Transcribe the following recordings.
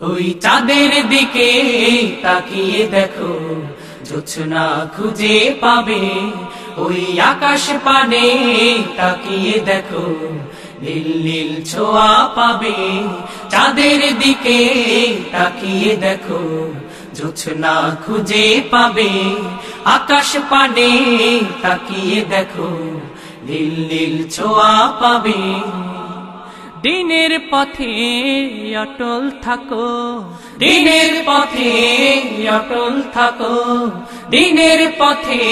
ওই চাঁদের দিকে তাকিয়ে দেখো, জোছনা খুঁজে পাবে। ওই আকাশ পানে তাকিয়ে দেখো, নীল নীল ছোঁয়া পাবে। চাঁদের দিকে তাকিয়ে দেখো, জোছনা খুঁজে পাবে। আকাশ পানে তাকিয়ে দেখো, নীল নীল ছোঁয়া পাবে। দিনের পথে অটল থাকো। দিনের পথে অটল থাকো। দিনের পথে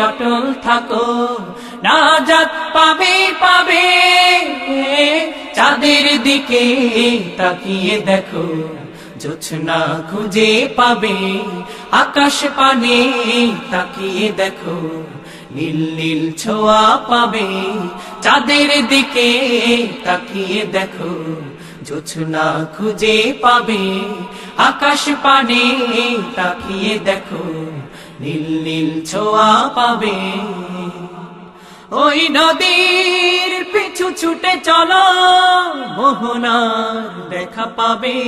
অটল থাকো। নাজাত পাবে পাবে। চাঁদের দিকে তাকিয়ে দেখো। জোছনা খুঁজে পাবে। আকাশ পানে তাকিয়ে দেখো। নীল নীল ছোঁয়া পাবে। চাঁদের দিকে তাকিয়ে দেখো, জোছনা খুঁজে পাবে। আকাশ পানে তাকিয়ে দেখো নীল নীল ছোঁয়া পাবে। ওই নদীর পিছু ছুটে চলো, মোহনার দেখা পাবে।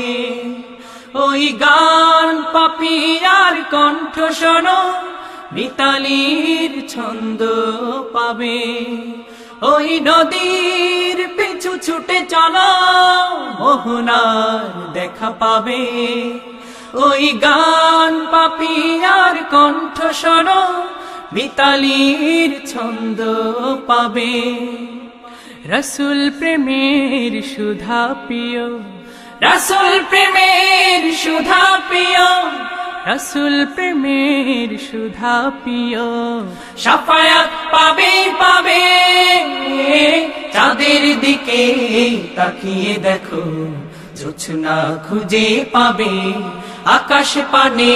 ওই গান পাপিয়ার কণ্ঠ শোনো। মিতালির ছন্দ পাবে। ওই নদীর পিছু ছুটে চলো, মোহনার দেখা পাবে। ওই গান পাপিয়ার কণ্ঠ শোনো মিতালির ছন্দ পাবে। রসুল প্রেমের সুধা পিয় রসুল প্রেমের সুধা পিয় রসুল প্রেমের সুধা পিয় সাফায়াত পাবে পাবে। চাঁদের দিকে তাকিয়ে দেখো, জোছনা খুঁজে পাবে। আকাশ পানে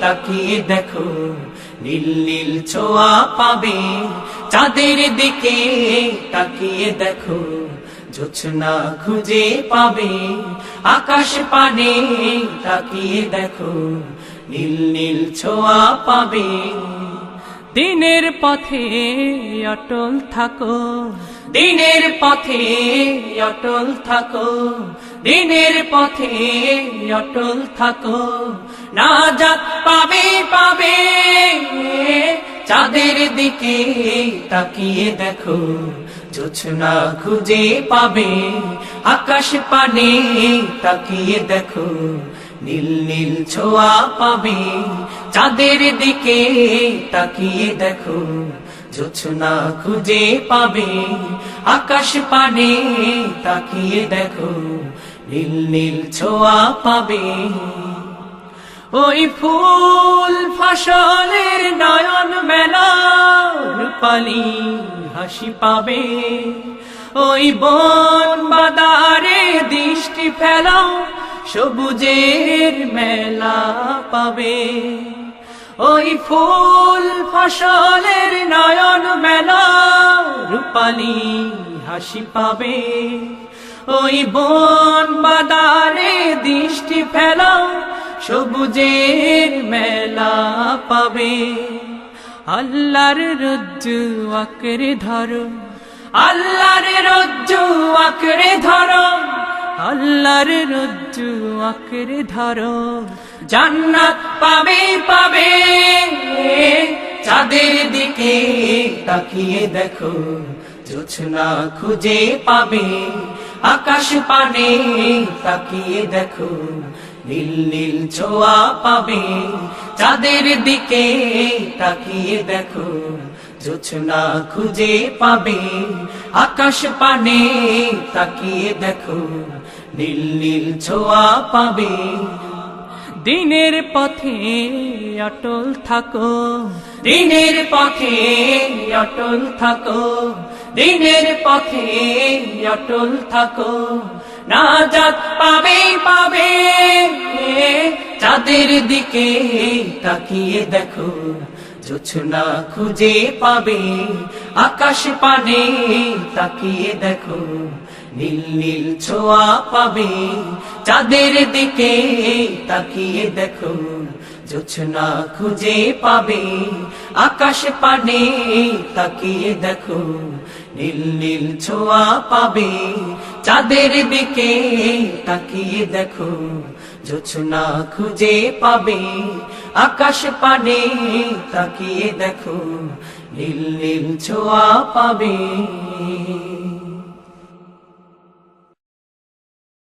তাকিয়ে দেখো, নীল নীল ছোঁয়া পাবে। চাঁদের দিকে তাকিয়ে দেখো। জোছনা খুঁজে পাবে। আকাশ পানে তাকিয়ে দেখো, নীল নীল ছোঁয়া পাবে। দিনের পথে অটল থাকো। দিনের পথে অটল থাকো। দিনের পথে অটল থাকো। না যাত পাবে পাবে। চাঁদের দিকে তাকিয়ে দেখো জোছনা খুঁজে পাবে। আকাশ পানে তাকিয়ে দেখো, নীল নীল ছোঁয়া পাবে। চাঁদের দিকে তাকিয়ে দেখো জোছনা খুঁজে পাবে। আকাশ পানে তাকিয়ে দেখো, নীল নীল ছোঁয়া পাবে। ওই ফুল মেলা রূপালি হাসি পাবে। ওই বন বাদারে দৃষ্টি ফেলাও, সবুজের মেলা পাবে। ওই ফুল ফসলের নয়ন মেলা, রূপালি হাসি পাবে। ওই বন বাদারে দৃষ্টি ফেলাও, সবুজের মেলা পাবে। আল্লাহর রজ্জু আঁকড়ে ধরো। আল্লাহর রজ্জু আঁকড়ে ধরো। আল্লাহর রজ্জু আঁকড়ে ধরো। জান্নাত পাবে পাবে। চাঁদের দিকে তাকিয়ে দেখো। জোছনা খুঁজে পাবে। আকাশ পানে তাকিয়ে দেখো। নীল নীল ছোঁয়া পাবে। চাঁদের দিকে তাকিয়ে দেখো, জোছনা খুঁজে পাবে। আকাশ পানে তাকিয়ে দেখো, নীল নীল ছোঁয়া পাবে। দিনের পথে অটল থাকো। দিনের পথে অটল থাকো। দিনের পথে অটল থাকো। না যাত পাবে পাবে। চাঁদের দিকে তাকিয়ে দেখো, জোছনা খুঁজে পাবে। আকাশ পানে তাকিয়ে দেখো, নীল নীল ছোঁয়া পাবে। চাঁদের দিকে তাকিয়ে দেখো জোছনা খুঁজে পাবে। আকাশ পানে তাকিয়ে দেখো, নীল নীল ছোঁয়া পাবে। চাঁদের দিকে তাকিয়ে দেখো জোছনা খুঁজে পাবে। আকাশ পানে তাকিয়ে দেখো, নীল নীল ছোঁয়া পাবে।